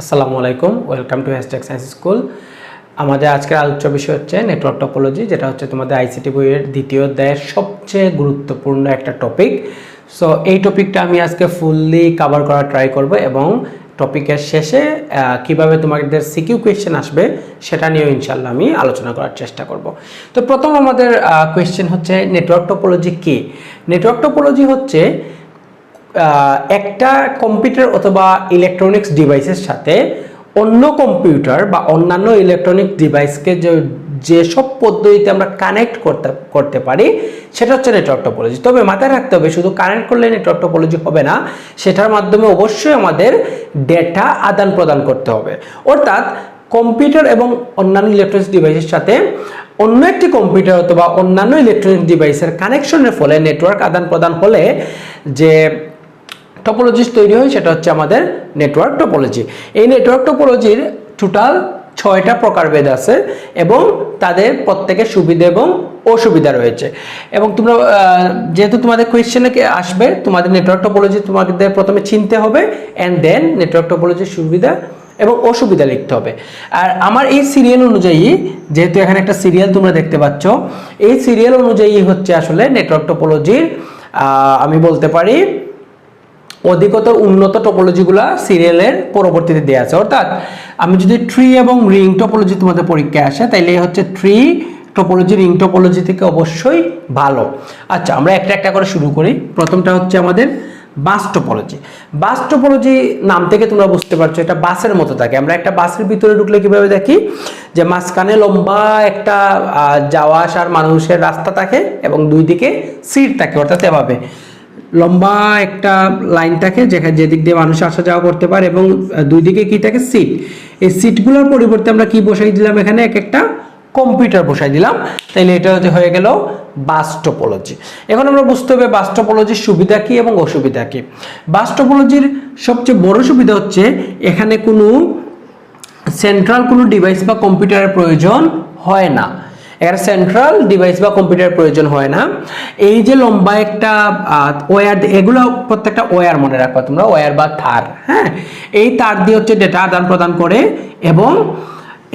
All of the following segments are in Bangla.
আসসালামু আলাইকুম, welcome to hashtag science school আমাদের আজকের আলোচ্য বিষয় হচ্ছে নেটওয়ার্ক টপোলজি যেটা হচ্ছে তোমাদের আইসিটি বইয়ের দ্বিতীয় অধ্যায়ের সবচেয়ে গুরুত্বপূর্ণ একটা টপিক সো এই টপিকটা আমি আজকে ফুললি কাভার করার ট্রাই করব এবং টপিকের শেষে কীভাবে তোমাদের সিকিউ কোয়েশ্চেন আসবে সেটা নিয়েও ইনশাল্লাহ আমি আলোচনা করার চেষ্টা করব। তো প্রথম আমাদের কোয়েশ্চেন হচ্ছে নেটওয়ার্ক টপোলজি কি? নেটওয়ার্ক টপোলজি হচ্ছে একটা কম্পিউটার অথবা ইলেকট্রনিক্স ডিভাইসের সাথে অন্য কম্পিউটার বা অন্যান্য ইলেকট্রনিক ডিভাইসকে যেসব পদ্ধতিতে আমরা কানেক্ট করতে করতে পারি, সেটা হচ্ছে নেটওয়ার্ক টপোলজি তবে মাথায় রাখতে হবে, শুধু কানেক্ট করলে নেটওয়ার্ক টপোলজি হবে না, সেটার মাধ্যমে অবশ্যই আমাদের ডেটা আদান প্রদান করতে হবে। অর্থাৎ কম্পিউটার এবং অন্যান্য ইলেকট্রনিক্স ডিভাইসের সাথে অন্য একটি কম্পিউটার অথবা অন্যান্য ইলেকট্রনিক ডিভাইসের কানেকশনের ফলে নেটওয়ার্ক আদান প্রদান হলে যে টপোলজিস তৈরি হয়, সেটা হচ্ছে আমাদের নেটওয়ার্ক টপোলজি এই নেটওয়ার্ক টপোলজির টোটাল ছয়টা প্রকারভেদ আছে এবং তাদের প্রত্যেকের সুবিধা এবং অসুবিধা রয়েছে। এবং তোমরা যেহেতু তোমাদের কোয়েশ্চেনে আসবে, তোমাদের নেটওয়ার্ক টপোলজি তোমাদের প্রথমে চিনতে হবে অ্যান্ড দেন নেটওয়ার্ক টপোলজির সুবিধা এবং অসুবিধা লিখতে হবে। আর আমার এই সিরিয়াল অনুযায়ী, যেহেতু এখানে একটা সিরিয়াল তোমরা দেখতে পাচ্ছ, এই সিরিয়াল অনুযায়ী হচ্ছে আসলে নেটওয়ার্ক টপোলজির আমি বলতে পারি অধিকতর উন্নত টপোলজিগুলা সিরিয়ালের পরবর্তীতে দেওয়া আছে। অর্থাৎ আমি যদি ট্রি এবং রিং টপোলজি তোমাদের পরীক্ষায় আসে, তাইলে হচ্ছে ট্রি টপোলজি রিং টপোলজি থেকে অবশ্যই ভালো। আচ্ছা আমরা একটা একটা করে শুরু করি। প্রথমটা হচ্ছে আমাদের বাস টপোলজি বাস টপোলজি নাম থেকে তোমরা বুঝতে পারছ, এটা বাসের মতো থাকে। আমরা একটা বাসের ভিতরে ঢুকলে কীভাবে দেখি? যে মাঝখানে লম্বা একটা যাওয়া আসার মানুষের রাস্তা থাকে এবং দুই দিকে সিট থাকে, অর্থাৎ এভাবে। লম্বা একটা লাইন থাকে যেখানে যেদিক দিয়ে মানুষ আসা যাওয়া করতে পারে এবং দুই দিকে কি থাকে? সিট এই সিটগুলোর পরিবর্তে আমরা কি বসাই দিলাম এখানে? এক একটা কম্পিউটার বসাই দিলাম। তাইলে এটা হয়ে গেল বাস টোপোলজি এখন আমরা বুঝতে হবে বাস সুবিধা কি এবং অসুবিধা কি। বাস সবচেয়ে বড় সুবিধা হচ্ছে এখানে কোনো সেন্ট্রাল কোনো ডিভাইস বা কম্পিউটারের প্রয়োজন হয় না। এখানে সেন্ট্রাল ডিভাইস বা কম্পিউটার প্রয়োজন হয় না। এই যে লম্বা একটা ওয়্যার এগুলো প্রত্যেকটা ওয়্যার মনে রাখবা তোমরা ওয়্যার বা তার হ্যাঁ? এই তার দিয়ে হচ্ছে ডেটা আদান প্রদান করে এবং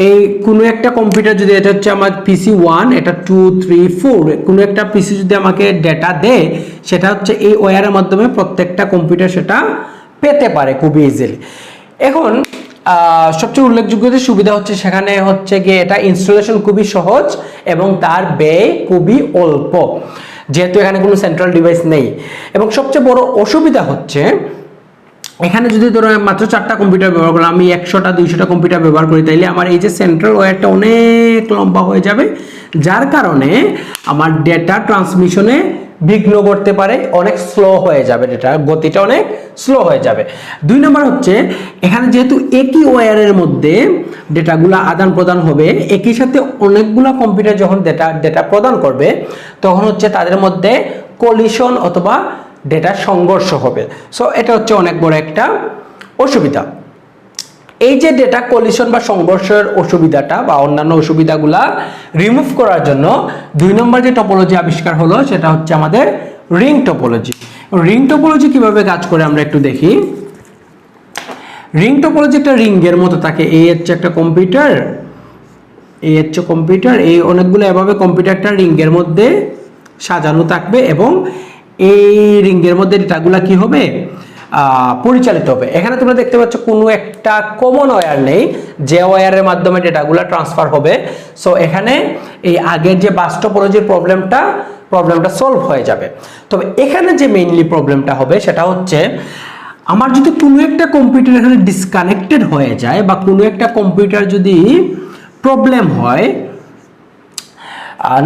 এই কোনো একটা কম্পিউটার যদি, এটা হচ্ছে আমার পিসি ওয়ান এটা টু থ্রি ফোর কোনো একটা পিসি যদি আমাকে ডেটা দেয়, সেটা হচ্ছে এই ওয়্যারের মাধ্যমে প্রত্যেকটা কম্পিউটার সেটা পেতে পারে খুবই ইজিলি এখন সবচেয়ে উল্লেখযোগ্য যে সুবিধা হচ্ছে সেখানে হচ্ছে গিয়ে এটা ইনস্টলেশন খুবই সহজ এবং তার ব্যয় খুবই অল্প, যেহেতু এখানে কোনো সেন্ট্রাল ডিভাইস নেই। এবং সবচেয়ে বড় অসুবিধা হচ্ছে, এখানে যদি ধরো মাত্র চারটা কম্পিউটার ব্যবহার করলাম, আমি একশোটা, দুইশোটা কম্পিউটার ব্যবহার করি, তাইলে আমার এই যে সেন্ট্রাল ওয়্যারটা অনেক লম্বা হয়ে যাবে। যার কারণে আমার ডেটা ট্রান্সমিশনে বিঘ্ন করতে পারে, অনেক স্লো হয়ে যাবে ডেটা গতিটা অনেক স্লো হয়ে যাবে। দুই নম্বর হচ্ছে, এখানে যেহেতু একই ওয়্যারের মধ্যে ডেটাগুলো আদান প্রদান হবে, একই সাথে অনেকগুলো কম্পিউটার যখন ডেটা ডেটা প্রদান করবে, তখন হচ্ছে তাদের মধ্যে কলিশন অথবা ডেটা সংঘর্ষ হবে। সো এটা হচ্ছে অনেক বড় একটা অসুবিধা। এই যে ডেটা কলিশন বা সংঘর্ষের অসুবিধাটা বা অন্যান্য অসুবিধাগুলা রিমুভ করার জন্য দুই নম্বর যে টপোলজি আবিষ্কার হলো, সেটা হচ্ছে আমাদের রিং টপোলজি রিং টপোলজি কীভাবে কাজ করে আমরা একটু দেখি। রিং টপোলজি একটা রিংয়ের মতো থাকে এই হচ্ছে একটা কম্পিউটার এই হচ্ছে কম্পিউটার এই অনেকগুলো এভাবে কম্পিউটারটা রিংয়ের মধ্যে সাজানো থাকবে এবং এই রিংয়ের মধ্যে ডেটাগুলা কি হবে? পরিচালিত হবে। এখানে তোমরা দেখতে পাচ্ছ কোনো একটা কমন ওয়্যার নেই। যে ওয়্যারের মাধ্যমে ডেটাগুলো ট্রান্সফার হবে। সো এখানে এই আগের যে বাস্তবলজির প্রবলেমটা প্রবলেমটা সলভ হয়ে যাবে। তবে এখানে যে মেইনলি প্রবলেমটা হবে, সেটা হচ্ছে, আমার যদি কোনো একটা কম্পিউটার এখানে ডিসকানেক্টেড হয়ে যায় বা কোনো একটা কম্পিউটার যদি প্রবলেম হয়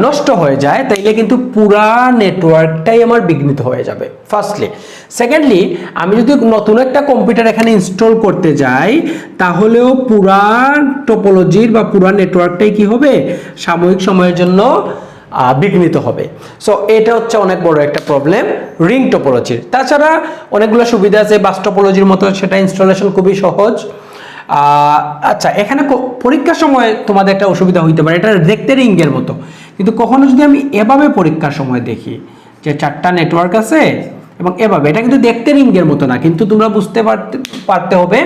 নষ্ট হয়ে যায়, তাইলে কিন্তু পুরা নেটওয়ার্কটাই আমার বিঘ্নিত হয়ে যাবে ফার্স্টলি সেকেন্ডলি আমি যদি নতুন একটা কম্পিউটার এখানে ইনস্টল করতে যাই, তাহলেও পুরা টোপোলজির বা পুরা নেটওয়ার্কটাই কি হবে? সাময়িক সময়ের জন্য বিঘ্নিত হবে। সো এটা হচ্ছে অনেক বড় একটা প্রবলেম রিং টোপোলজির তাছাড়া অনেকগুলো সুবিধা আছে বাস টোপোলজির মতো সেটা ইনস্টলেশন খুবই সহজ। আচ্ছা এখানে পরীক্ষার সময় তোমাদের একটা অসুবিধা হইতে পারে, এটা দেখতে রিঙ্গের মতো। কিন্তু কখনো যদি আমি এভাবে পরীক্ষার সময় দেখি যে চারটা নেটওয়ার্ক আছে, এবং এভাবে, এটা কিন্তু দেখতে রিঙ্গের মতো না, কিন্তু তোমরা বুঝতে পারতে পারতে হবে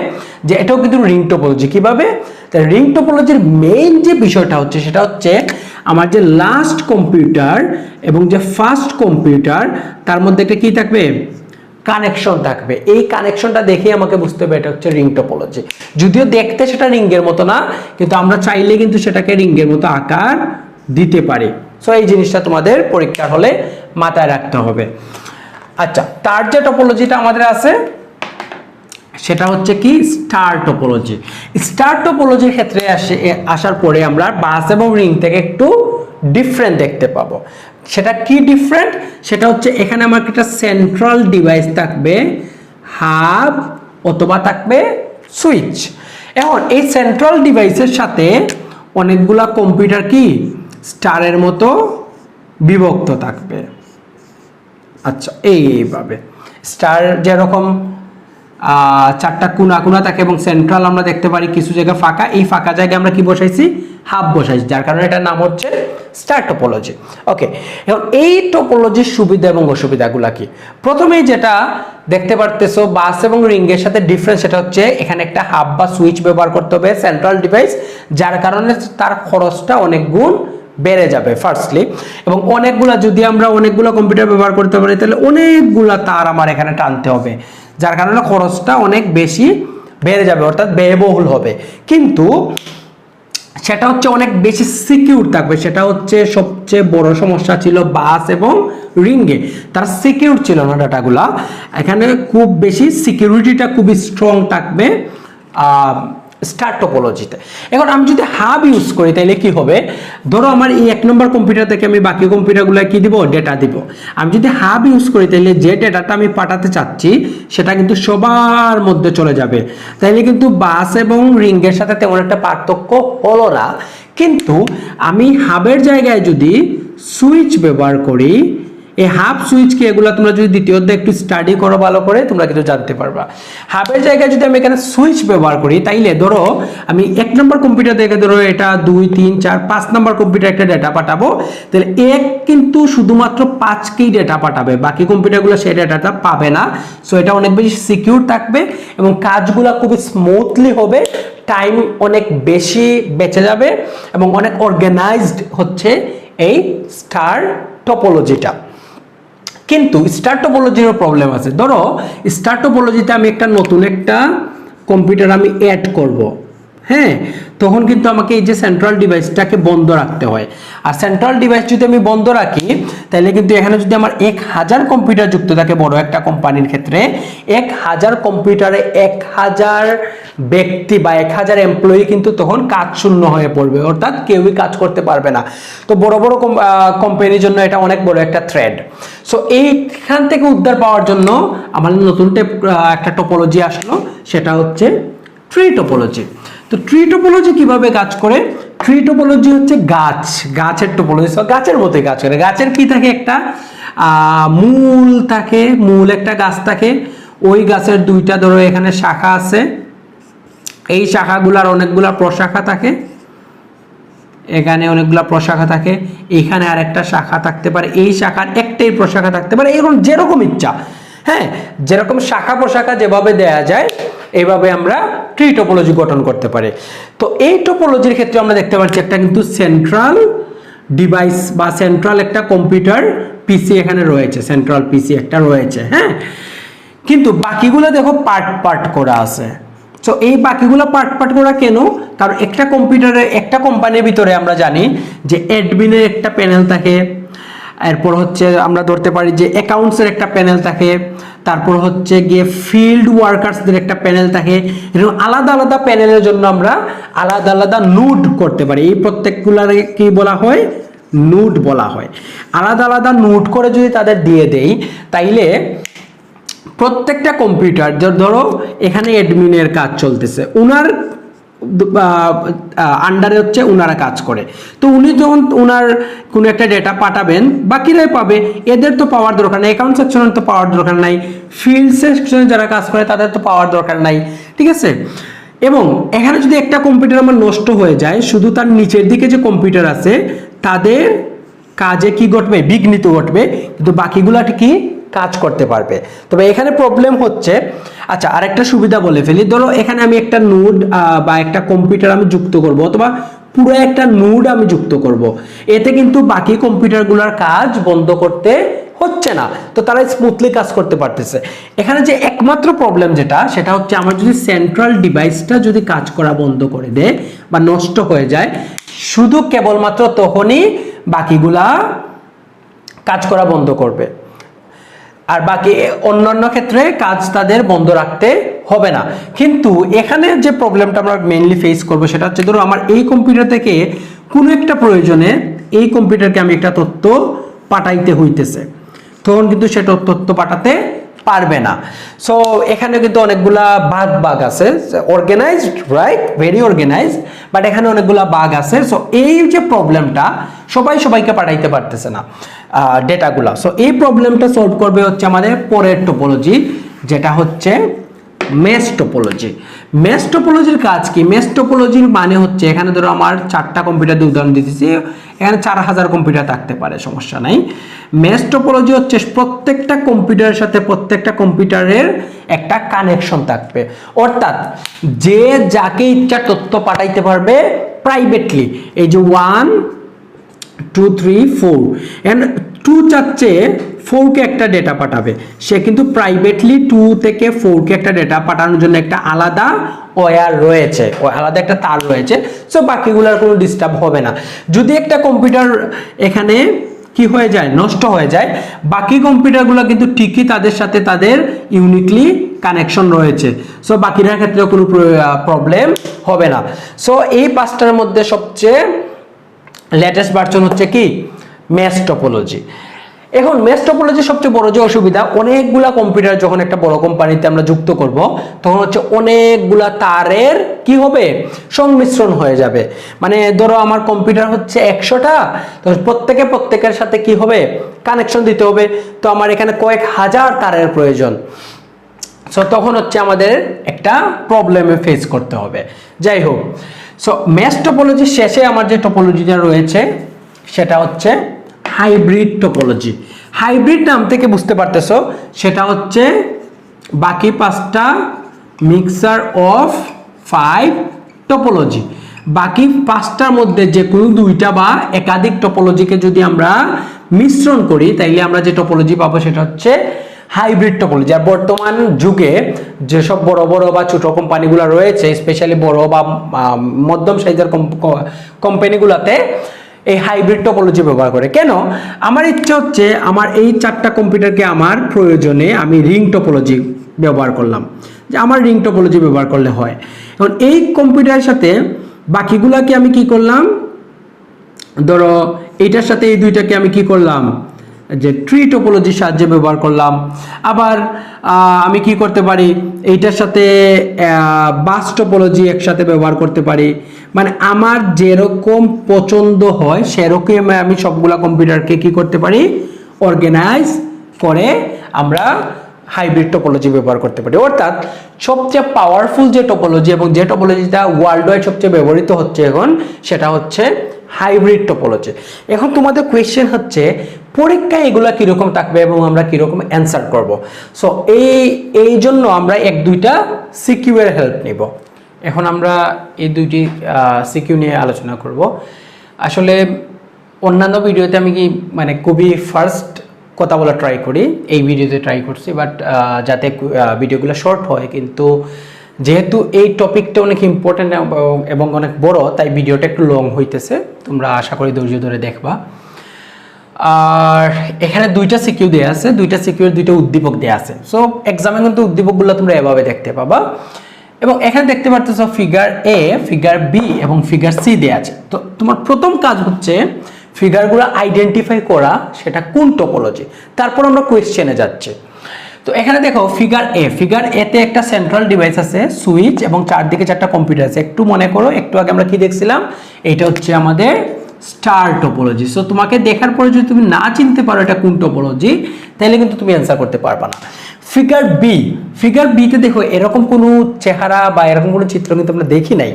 যে এটাও কিন্তু রিং টোপোলজি কীভাবে? রিং টোপোলজির মেইন যে বিষয়টা হচ্ছে, সেটা হচ্ছে আমার যে লাস্ট কম্পিউটার এবং যে ফার্স্ট কম্পিউটার তার মধ্যে একটা কি থাকবে? কানেকশন থাকবে। এই কানেকশনটা দেখে আমাকে বুঝতে হবে এটা হচ্ছে রিং টোপোলজি যদিও দেখতে সেটা রিঙ্গের মতো না, কিন্তু আমরা চাইলে কিন্তু সেটাকে রিঙ্গের মতো আকার দিতে পারি। সো এই জিনিসটা তোমাদের পরীক্ষার হলে মাথায় রাখতে হবে। আচ্ছা তার যে টপোলজিটা আমাদের আছে, সেটা হচ্ছে কি? স্টার টোপোলজি স্টার টোপোলজির ক্ষেত্রে আসে, আসার পরে আমরা বাস এবং রিং থেকে একটু ডিফারেন্ট দেখতে পাবো। সেটা কি ডিফারেন্ট সেটা হচ্ছে এখানে আমার একটা সেন্ট্রাল ডিভাইস থাকবে হাব অথবা থাকবে সুইচ এখন এই সেন্ট্রাল ডিভাইসের সাথে অনেকগুলা কম্পিউটার কি? স্টারের মতো বিভক্ত থাকবে। আচ্ছা এইভাবে। স্টার যেরকম চারটা কোনা কোনা থাকে এবং সেন্ট্রাল আমরা দেখতে পারি কিছু জায়গা ফাঁকা। এই ফাঁকা জায়গায় আমরা কি বসাইছি? হাফ বসাইছি, যার কারণে এটার নাম হচ্ছে স্টার টোপোলজি ওকে এখন এই টোপোলজির সুবিধা এবং অসুবিধাগুলা কি? প্রথমেই যেটা দেখতে পারতেছো বাস এবং রিঙ্গের সাথে ডিফারেন্স সেটা হচ্ছে এখানে একটা হাব বা সুইচ ব্যবহার করতে হবে সেন্ট্রাল ডিভাইস যার কারণে তার খরচটা অনেক গুণ বেড়ে যাবে ফার্স্টলি এবং অনেকগুলা যদি আমরা অনেকগুলো কম্পিউটার ব্যবহার করতে পারি, তাহলে অনেকগুলা তার আমার এখানে টানতে হবে। যার কারণে খরচটা অনেক বেশি বেড়ে যাবে, অর্থাৎ ব্যয়বহুল হবে। কিন্তু সেটা হচ্ছে অনেক বেশি সিকিউর থাকবে। সেটা হচ্ছে সবচেয়ে বড় সমস্যা ছিল বাস এবং রিঙ্গে তার সিকিউর ছিল না ডাটাগুলা। এখানে খুব বেশি সিকিউরিটিটা খুবই স্ট্রং থাকবে। স্টার টোপোলজিতে এখন আমি যদি হাব ইউজ করি তাহলে কি হবে? ধরো আমার এই এক নম্বর কম্পিউটার থেকে আমি বাকি কম্পিউটারগুলো কি দিব? ডেটা দিব। আমি যদি হাব ইউজ করি তাহলে যে ডেটাটা আমি পাঠাতে চাচ্ছি, সেটা কিন্তু সবার মধ্যে চলে যাবে। তাইলে কিন্তু বাস এবং রিঙ্গের সাথে তেমন একটা পার্থক্য হলো না। কিন্তু আমি হাবের জায়গায় যদি সুইচ ব্যবহার করি এই হাফ সুইচ কি, এগুলো তোমরা যদি দ্বিতীয় অধ্যায়ে একটু স্টাডি করো ভালো করে, তোমরা কিন্তু জানতে পারবা। হাফের জায়গায় যদি আমি এখানে সুইচ ব্যবহার করি, তাইলে ধরো আমি এক নম্বর কম্পিউটার থেকে ধরো এটা দুই, তিন, চার, পাঁচ নম্বর কম্পিউটার একটা ডেটা পাঠাবো, তাহলে এক কিন্তু শুধুমাত্র পাঁচকেই ডেটা পাঠাবে, বাকি কম্পিউটারগুলো সেই ডেটাটা পাবে না। সো এটা অনেক বেশি সিকিউর থাকবে এবং কাজগুলো খুবই স্মুথলি হবে টাইম অনেক বেশি বেঁচে যাবে এবং অনেক অর্গানাইজড হচ্ছে এই স্টার টপোলজিটা কিন্তু স্টার টোপোলজিরও প্রবলেম আছে। ধরো স্টার টোপোলজিতে আমি একটা নতুন একটা কম্পিউটার আমি অ্যাড করব। হ্যাঁ তখন কিন্তু আমাকে এই যে সেন্ট্রাল ডিভাইসটাকে বন্ধ রাখতে হয়। আর সেন্ট্রাল ডিভাইস যদি আমি বন্ধ রাখি, তাহলে কিন্তু এখানে যদি আমার এক হাজার কম্পিউটার যুক্ত থাকে বড় একটা কোম্পানির ক্ষেত্রে, এক হাজার কম্পিউটারে এক হাজার ব্যক্তি বা এক হাজার এমপ্লয়ি কিন্তু তখন কাজ শূন্য হয়ে পড়বে। অর্থাৎ কেউই কাজ করতে পারবে না। তো বড় বড় কোম্পানির জন্য এটা অনেক বড় একটা থ্রেড সো এইখান থেকে উদ্ধার পাওয়ার জন্য আমাদের নতুন একটা টোপোলজি আসলো। সেটা হচ্ছে ট্রি টোপোলজি তো ট্রি টোপোলজি কীভাবে কাজ করে? ট্রি টোপোলজি হচ্ছে গাছ, গাছের টোপোলজি গাছের মতোই কাজ করে। গাছের কি থাকে একটা? মূল থাকে, মূল একটা গাছ থাকে। ওই গাছের দুইটা ধরো এখানে শাখা আছে। এই শাখাগুলার অনেকগুলা প্রশাখা থাকে। এখানে অনেকগুলা প্রশাখা থাকে। এখানে আর একটা শাখা থাকতে পারে। এই শাখার একটাই প্রশাখা থাকতে পারে। এরকম যেরকম ইচ্ছা। হ্যাঁ যেরকম শাখা প্রশাখা যেভাবে দেয়া যায় এইভাবে আমরা ট্রি টোপোলজি গঠন করতে পারি। তো এই টোপোলজির ক্ষেত্রে আমরা দেখতে পাচ্ছি একটা কিন্তু সেন্ট্রাল ডিভাইস বা সেন্ট্রাল একটা কম্পিউটার পিসি এখানে রয়েছে সেন্ট্রাল পিসি একটা রয়েছে হ্যাঁ? কিন্তু বাকিগুলো দেখো পার্ট পার্ট করা আছে। তো এই বাকিগুলো পার্ট পার্ট করা কেন? কারণ একটা কম্পিউটারের একটা কোম্পানির ভিতরে আমরা জানি যে অ্যাডমিনের একটা প্যানেল থাকে এরপর হচ্ছে আমরা ধরতে পারি যে অ্যাকাউন্টসের একটা প্যানেল থাকে, তারপর হচ্ছে গিয়ে ফিল্ড ওয়ার্কার্সদের একটা প্যানেল থাকে এরকম আলাদা আলাদা প্যানেলের জন্য আমরা আলাদা আলাদা নুড করতে পারি। এই প্রত্যেকগুলার কি বলা হয়? নুড বলা হয়। আলাদা আলাদা নোট করে যদি তাদের দিয়ে দেই, তাইলে প্রত্যেকটা কম্পিউটার ধরো এখানে অ্যাডমিনের কাজ চলতেছে। উনার আন্ডারে হচ্ছে ওনারা কাজ করে। তো উনি যখন ওনার কোনো একটা ডেটা পাঠাবেন, বাকিরাই পাবে। এদের তো পাওয়ার দরকার নেই অ্যাকাউন্ট সেকশনের তো পাওয়ার দরকার নাই ফিল্ড সেকশনে যারা কাজ করে তাদের তো পাওয়ার দরকার নাই, ঠিক আছে? এবং এখানে যদি একটা কম্পিউটার আমার নষ্ট হয়ে যায়, শুধু তার নিচের দিকে যে কম্পিউটার আছে, তাদের কাজে কি ঘটবে? বিঘ্নিত ঘটবে। কিন্তু বাকিগুলা কি কাজ করতে পারবে। তবে এখানে প্রবলেম হচ্ছে আচ্ছা আরেকটা সুবিধা বলে ফেলি। ধরো, এখানে আমি একটা নোড বা একটা কম্পিউটার আমি যুক্ত করব, অথবা পুরো একটা নোড আমি যুক্ত করব। এতে কিন্তু বাকি কম্পিউটারগুলোর কাজ বন্ধ করতে হচ্ছে না। তো তারা স্মুথলি কাজ করতে পারতেছে। এখানে যে একমাত্র প্রবলেম যেটা, সেটা হচ্ছে আমার যদি সেন্ট্রাল ডিভাইসটা যদি কাজ করা বন্ধ করে দেয়, বা নষ্ট হয়ে যায়, শুধু কেবলমাত্র তখনই বাকিগুলা কাজ করা বন্ধ করবে। আর বাকি অন্যান্য ক্ষেত্রে কাজ তাদের বন্ধ রাখতে হবে না। কিন্তু এখানে যে প্রবলেমটা আমরা মেনলি ফেস করব সেটা হচ্ছে, ধরো আমার এই কম্পিউটার থেকে কোনো একটা প্রয়োজনে এই কম্পিউটারকে আমি একটা তথ্য পাঠাইতে হইতেছে। তখন কিন্তু সেটা তথ্য পাঠাতে পারবে না। সো এখানে কিন্তু অনেকগুলা বাঘ বাঘ আছে। Organized right very organized but এখানে অনেকগুলা বাঘ আছে। সো এই যে প্রবলেমটা সবাই সবাইকে পাঠাইতে পারতেছে না। ডেটাগুলা। সো এই প্রবলেমটা সলভ করবে হচ্ছে আমাদের পরের টোপোলজি যেটা হচ্ছে মেস টোপোলজি কাজ কি? মেস মানে হচ্ছে, এখানে ধরো আমার চারটা কম্পিউটার দিয়ে উদাহরণ দিতেছি, এখানে চার হাজার কম্পিউটার থাকতে পারে, সমস্যা নাই। মেস হচ্ছে প্রত্যেকটা কম্পিউটারের সাথে প্রত্যেকটা কম্পিউটারের একটা কানেকশন থাকবে। অর্থাৎ যে যাকে ইচ্ছা তথ্য পাঠাইতে পারবে প্রাইভেটলি এই যে one two three four and two চাচ্ছে ফোরকে একটা ডেটা পাঠাবে। সে কিন্তু প্রাইভেটলি টু থেকে ফোরকে একটা ডেটা পাঠানোর জন্য একটা আলাদা ওয়ার রয়েছে। আলাদা একটা তার রয়েছে। সো বাকিগুলোর কোনো ডিস্টার্ব হবে না। যদি একটা কম্পিউটার এখানে কি হয়ে যায়? নষ্ট হয়ে যায়। বাকি কম্পিউটারগুলো কিন্তু ঠিকই তাদের সাথে তাদের ইউনিকলি কানেকশন রয়েছে। সো বাকিটার ক্ষেত্রে কোনো প্রবলেম হবে না। সো এই পাঁচটার মধ্যে সবচেয়ে লেটেস্ট ভার্সন হচ্ছে কি? টপোলজি এখন টপোলজি সবচেয়ে বড় যে অসুবিধা, অনেকগুলা কম্পিউটার যখন একটা বড় কোম্পানিতে আমরা যুক্ত করব, তখন হচ্ছে অনেকগুলা তারের কি হবে? সংমিশ্রণ হয়ে যাবে। মানে ধরো আমার কম্পিউটার হচ্ছে একশোটা, তো প্রত্যেকে প্রত্যেকের সাথে কি হবে? কানেকশন দিতে হবে। তো আমার এখানে কয়েক হাজার তারের প্রয়োজন। সো তখন হচ্ছে আমাদের একটা প্রবলেমে ফেস করতে হবে। যাই হোক সো ম্যাস টোপোলজির শেষে আমার যে টোপোলজিটা রয়েছে, সেটা হচ্ছে হাইব্রিড টোপোলজি হাইব্রিড নাম থেকে বুঝতে পারতেছো, সেটা হচ্ছে বাকি পাঁচটা মিক্সার অফ ফাইভ টোপোলজি বাকি পাঁচটার মধ্যে যে কোনো দুইটা বা একাধিক টোপোলজিকে যদি আমরা মিশ্রণ করি, তাইলে আমরা যে টোপোলজি পাবো, সেটা হচ্ছে হাইব্রিড টোপোলজি আর বর্তমান যুগে যেসব বড় বড় বা ছোট কোম্পানিগুলো রয়েছে স্পেশালি বড় বা মধ্যম সাইজের কোম্পানিগুলোতে এই হাইব্রিড টোপোলজি ব্যবহার করে। কেন? আমার ইচ্ছা হচ্ছে আমার এই চারটা কম্পিউটারকে আমার প্রয়োজনে আমি রিং টোপোলজি ব্যবহার করলাম। যে আমার রিং টোপোলজি ব্যবহার করলে হয়। এখন এই কম্পিউটারের সাথে বাকিগুলাকে আমি কি করলাম? ধরো, এইটার সাথে এই দুইটাকে আমি কি করলাম? যে ট্রি টোপোলজির সাহায্যে ব্যবহার করলাম। আবার আমি কি করতে পারি? এইটার সাথে বাস টোপোলজি একসাথে ব্যবহার করতে পারি। মানে আমার যেরকম পছন্দ হয় সেরকম আমি সবগুলা কম্পিউটারকে কি করতে পারি? অর্গানাইজ করে আমরা হাইব্রিড টোপোলজি ব্যবহার করতে পারি। অর্থাৎ, সবচেয়ে পাওয়ারফুল যে টোপোলজি এবং যে টোপোলজিটা ওয়ার্ল্ড ওয়াইড সবচেয়ে ব্যবহৃত হচ্ছে এখন, সেটা হচ্ছে হাইব্রিড টোপোলজি এখন তোমাদের কোয়েশ্চেন হচ্ছে পরীক্ষায় এগুলা কীরকম থাকবে এবং আমরা কীরকম অ্যান্সার করব? সো এই এই জন্য আমরা এক দুইটা সিকিউ এর হেল্প নিব। এখন আমরা এই দুইটি সিকিউ নিয়ে আলোচনা করব। আসলে অন্যান্য ভিডিওতে আমি কি মানে খুবই ফার্স্ট কথা বলা ট্রাই করি, এই ভিডিওতে ট্রাই করছি বাট যাতে ভিডিওগুলো শর্ট হয়, কিন্তু যেহেতু এই টপিকটা অনেক ইম্পর্টেন্ট এবং অনেক বড়, তাই ভিডিওটা একটু লং হইতেছে। তোমরা আশা করি ধৈর্য ধরে দেখবা। আর এখানে দুইটা সিকিউ দেওয়া আছে, দুইটা সিকিউর দুইটা উদ্দীপক দেওয়া আছে। সো এক্সামে কিন্তু উদ্দীপকগুলো তোমরা এভাবে দেখতে পাবা। এবং এখানে দেখতে পারতেছো ফিগার এ ফিগার বি এবং ফিগার সি দেওয়া আছে। তো তোমার প্রথম কাজ হচ্ছে ফিগারগুলো আইডেন্টিফাই করা, সেটা কোন টোপোলজি তারপর আমরা কোয়েশ্চেনে যাচ্ছি। তো এখানে দেখো ফিগার এ ফিগার এতে একটা সেন্ট্রাল ডিভাইস আছে সুইচ এবং চারদিকে চারটা কম্পিউটার আছে। একটু মনে করো, একটু আগে আমরা কি দেখছিলাম? এটা হচ্ছে আমাদের স্টার টোপোলজি সো তোমাকে দেখার পরে যদি তুমি না চিনতে পারো এটা কোন টোপোলজি তাহলে কিন্তু তুমি অ্যান্সার করতে পারবা না। ফিগার বি ফিগার বিতে দেখো এরকম কোনো চেহারা বা এরকম কোনো চিত্র কিন্তু আমরা দেখি নাই।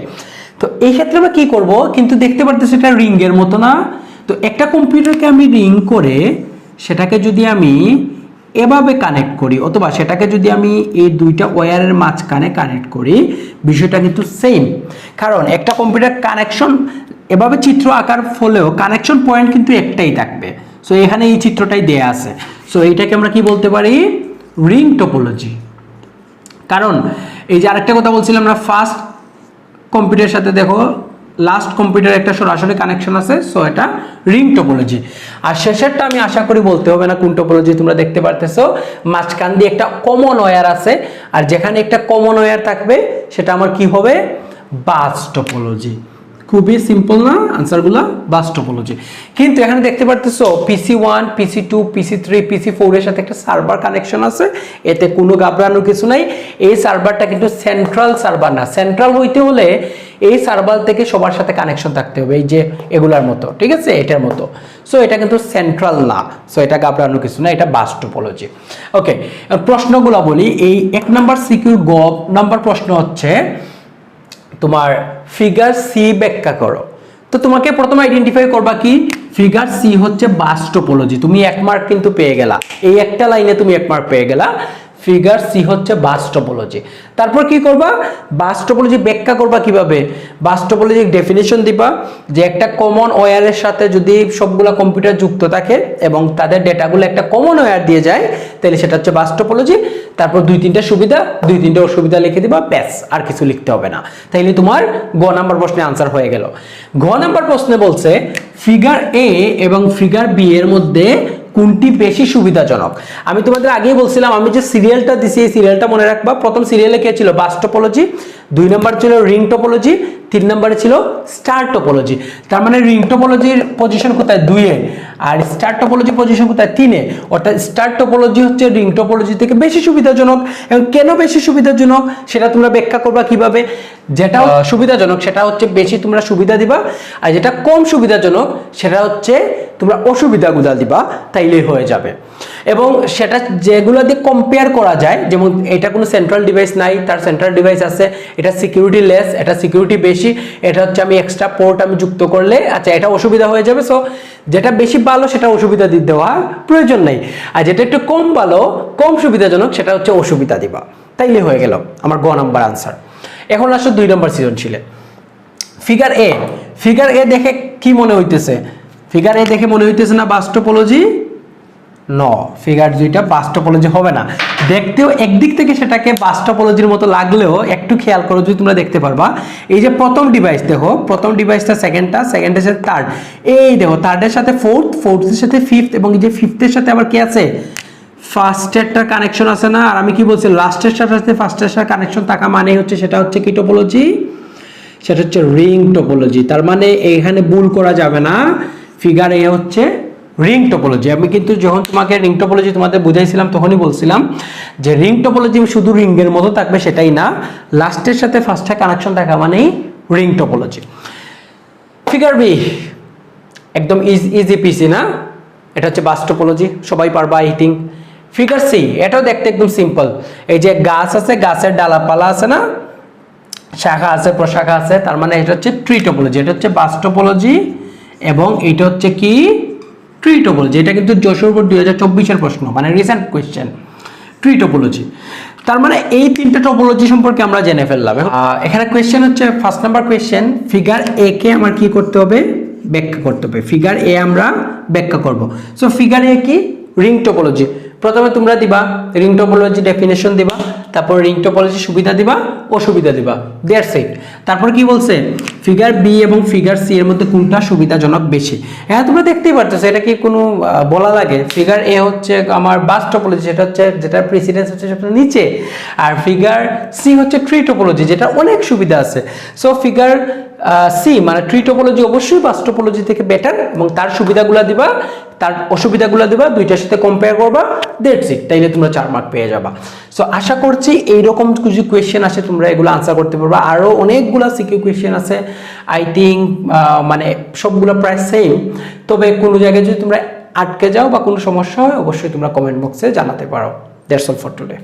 তো এই ক্ষেত্রে আমরা কি করব? কিন্তু দেখতে পারতেছি এটা রিংয়ের মতো না। তো একটা কম্পিউটারকে আমি রিং করে সেটাকে যদি আমি এভাবে কানেক্ট করি, অথবা সেটাকে যদি আমি এই দুইটা ওয়্যারের মাঝখানে কানেক্ট করি, বিষয়টা কিন্তু সেম কারণ একটা কম্পিউটার কানেকশন এভাবে চিত্র আঁকার ফলেও কানেকশন পয়েন্ট কিন্তু একটাই থাকবে। সো এখানে এই চিত্রটাই দেয়া আছে। সো এইটাকে আমরা কি বলতে পারি? রিং টোপোলজি কারণ এই যে আরেকটা কথা বলছিলাম আমরা ফার্স্ট কম্পিউটারের সাথে দেখো লাস্ট কম্পিউটার একটা সরাসরি কানেকশন আছে সো এটা রিং টোপোলজি আর শেষেরটা আমি আশা করি বলতে হবে না কোন টোপোলজি তোমরা দেখতে পারতেছো। মাঝখান দিয়ে একটা কমন ওয়্যার আছে, আর যেখানে একটা কমন ওয়্যার থাকবে, সেটা আমার কি হবে? বাস টোপোলজি খুবই সিম্পল না আনসারগুলো বাস টোপোলজি কিন্তু এখানে দেখতে পারতেছো PC one PC two PC three PC four এর সাথে একটা সার্ভার কানেকশন আছে। এতে কোনো ঘাবড়ানোর কিছু নাই। এই সার্ভারটা কিন্তু সেন্ট্রাল সার্ভার না। সেন্ট্রাল হইতে হলে এই সার্ভার থেকে সবার সাথে কানেকশন থাকতে হবে, এই যে এগুলার মতো, ঠিক আছে? এটার মতো। সো এটা কিন্তু সেন্ট্রাল না। সো এটা ঘাবড়ানোর কিছু না, এটা বাস টোপোলজি ওকে প্রশ্নগুলো বলি। এই এক নাম্বার সিকিউর গ নাম্বার প্রশ্ন হচ্ছে তোমার ফিগার সি ব্যাখ্যা করো। তো তোমাকে প্রথমে আইডেন্টিফাই করবা কি? ফিগার সি হচ্ছে বাস টোপোলজি তুমি এক মার্ক কিন্তু পেয়ে গেলা। এই একটা লাইনে তুমি এক মার্ক পেয়ে গেলা। ফিগার সি হচ্ছে বাস টোপোলজি তারপর কি করবা? বাস টোপোলজি ব্যাখ্যা করবা কীভাবে? বাস টোপোলজির ডেফিনেশন দিবা যে একটা কমন ওয়্যারের সাথে যদি সবগুলা কম্পিউটার যুক্ত থাকে এবং তাদের ডেটাগুলো একটা কমন ওয়্যার দিয়ে যায়, তাহলে সেটা হচ্ছে বাস টোপোলজি তারপর দুই তিনটা সুবিধা, দুই তিনটা অসুবিধা লিখে দিবা, ব্যাস, আর কিছু লিখতে হবে না। তাইলে তোমার গ নাম্বার প্রশ্নে আনসার হয়ে গেল। ঘ নাম্বার প্রশ্নে বলছে ফিগার এ এবং ফিগার বি এর মধ্যে কোনটি বেশি সুবিধাজনক? আমি তোমাদের আগেই বলছিলাম, আমি যে সিরিয়ালটা দিছি, এই সিরিয়ালটা মনে রাখবা, প্রথম সিরিয়ালে কে ছিল? বাস টোপোলজি দুই নম্বর ছিল রিং টোপোলজি তিন নম্বরে ছিল স্টার টোপোলজি। তার মানে রিং টোপোলজির পজিশন কোথায়? দুইয়ে। আর স্টার টোপোলজি পজিশন কোথায়? তিনে। অর্থাৎ স্টার টোপোলজি হচ্ছে রিং টোপোলজি থেকে বেশি সুবিধাজনক। এবং কেন বেশি সুবিধাজনক? সেটা তোমরা ব্যাখ্যা করবা কীভাবে? যেটা সুবিধাজনক সেটা হচ্ছে বেশি তোমরা সুবিধা দিবা। আর যেটা কম সুবিধাজনক সেটা হচ্ছে তোমরা অসুবিধাগুলো দিবা তাইলে হয়ে যাবে। এবং সেটা যেগুলো দিয়ে কম্পেয়ার করা যায়, যেমন এটা কোনো সেন্ট্রাল ডিভাইস নাই, তার সেন্ট্রাল ডিভাইস আছে, এটা সিকিউরিটি লেস এটা সিকিউরিটি বেশি, এটা হচ্ছে আমি এক্সট্রা পোর্ট আমি যুক্ত করলে আচ্ছা এটা অসুবিধা হয়ে যাবে সো যেটা বেশি ভালো সেটা অসুবিধা দেওয়া প্রয়োজন নেই। আর যেটা একটু কম ভালো, কম সুবিধাজনক, সেটা হচ্ছে অসুবিধা দিবা। তাইলে হয়ে গেল আমার গ নাম্বার আনসার এখন আসো দুই নম্বর সিজন সৃজনশীলে। ফিগার এ ফিগার এ দেখে কি মনে হইতেছে? ফিগার এ দেখে মনে হইতেছে না বাস্টোপোলজি? ন। ফিগার দুইটা বাস্টোপোলজি হবে না। দেখতেও একদিক থেকে সেটাকে বাস্টোপোলজির মতো লাগলেও একটু খেয়াল করো যদি তোমরা দেখতে পারবা। এই যে প্রথম ডিভাইস দেখো, প্রথম ডিভাইসটা সেকেন্ডটা সেকেন্ডের সাথে থার্ড এই দেখো থার্ডের সাথে ফোর্থ ফোর্থের সাথে ফিফথ এবং যে ফিফথের সাথে আবার কি আছে? ফার্স্টেরটা কানেকশন আছে না? আর আমি কি বলছি লাস্টের সাথে ফার্স্টের সাথে কানেকশন থাকা মানেই হচ্ছে সেটা হচ্ছে কি টোপোলজি সেটা হচ্ছে রিং টোপোলজি তার মানে এখানে ভুল করা যাবে না। ফিগার এ হচ্ছে রিং টোপোলজি আমি কিন্তু যখন তোমাকে রিং টোপোলজি তোমাদের বুঝাইছিলাম, তখনই বলছিলাম যে রিং টোপোলজি শুধু রিংয়ের মতো থাকবে সেটাই না। লাস্টের সাথে ফার্স্টে কানেকশন থাকা মানেই রিং টোপোলজি ফিগার বি একদম ইজি পিসি না? এটা হচ্ছে বাস টোপোলজি সবাই পারবা হিটিং ফিগার সি এটাও দেখতে একদম সিম্পল এই যে গাছ আছে, গাছের ডালাপালা আছে না? শাখা আছে, প্রশাখা আছে, তার মানে এটা হচ্ছে ট্রি টোপোলজি এটা হচ্ছে বাস টোপোলজি এবং এটা হচ্ছে কি? ট্রি টোপোলজি এটা কিন্তু যশোর বোর্ড দুই হাজার চব্বিশের প্রশ্ন মানে রিসেন্ট কোয়েশ্চেন ট্রি টোপোলজি তার মানে এই তিনটে টোপোলজি সম্পর্কে আমরা জেনে ফেললাম। এখানে কোয়েশ্চেন হচ্ছে first number question figure A কে আমার কি করতে হবে? ব্যাখ্যা করতে হবে। ফিগার এ আমরা ব্যাখ্যা করব। সো ফিগার এ কি? রিং টোপোলজি প্রথমে তোমরা দিবা রিং টোপোলজি ডেফিনেশন দিবা, তারপর রিং টোপোলজি সুবিধা দিবা, অসুবিধা দিবা। দেয়ার সেট তারপর কি বলছে? ফিগার বি এবং ফিগার সি এর মধ্যে কোনটা সুবিধাজনক বেশি? হ্যাঁ তোমরা দেখতেই পারতেছো, এটা কি কোনো বলা লাগে? ফিগার এ হচ্ছে আমার বাস টোপোলজি যেটা হচ্ছে, যেটা প্রেসিডেন্স হচ্ছে সেটা নিচে। আর ফিগার সি হচ্ছে ট্রি টোপোলজি যেটা অনেক সুবিধা আছে। সো ফিগার সি মানে ট্রি টোপোলজি অবশ্যই বাস টোপোলজি থেকে বেটার এবং তার সুবিধাগুলো দিবা। তার অসুবিধাগুলো দেবা, দুইটার সাথে কম্পেয়ার করবা দ্যাটস ইট তাইলে তোমরা চার মার্ক পেয়ে যাবা। সো আশা করছি এইরকম কিছু কোয়েশ্চেন আছে, তোমরা এগুলো আনসার করতে পারবা। আরও অনেকগুলো সিকিউ কোয়েশ্চেন আছে। আই থিঙ্ক মানে সবগুলো প্রায় সেম তবে কোনো জায়গায় যদি তোমরা আটকে যাও বা কোনো সমস্যা হয়, অবশ্যই তোমরা কমেন্ট বক্সে জানাতে পারো। That's all for today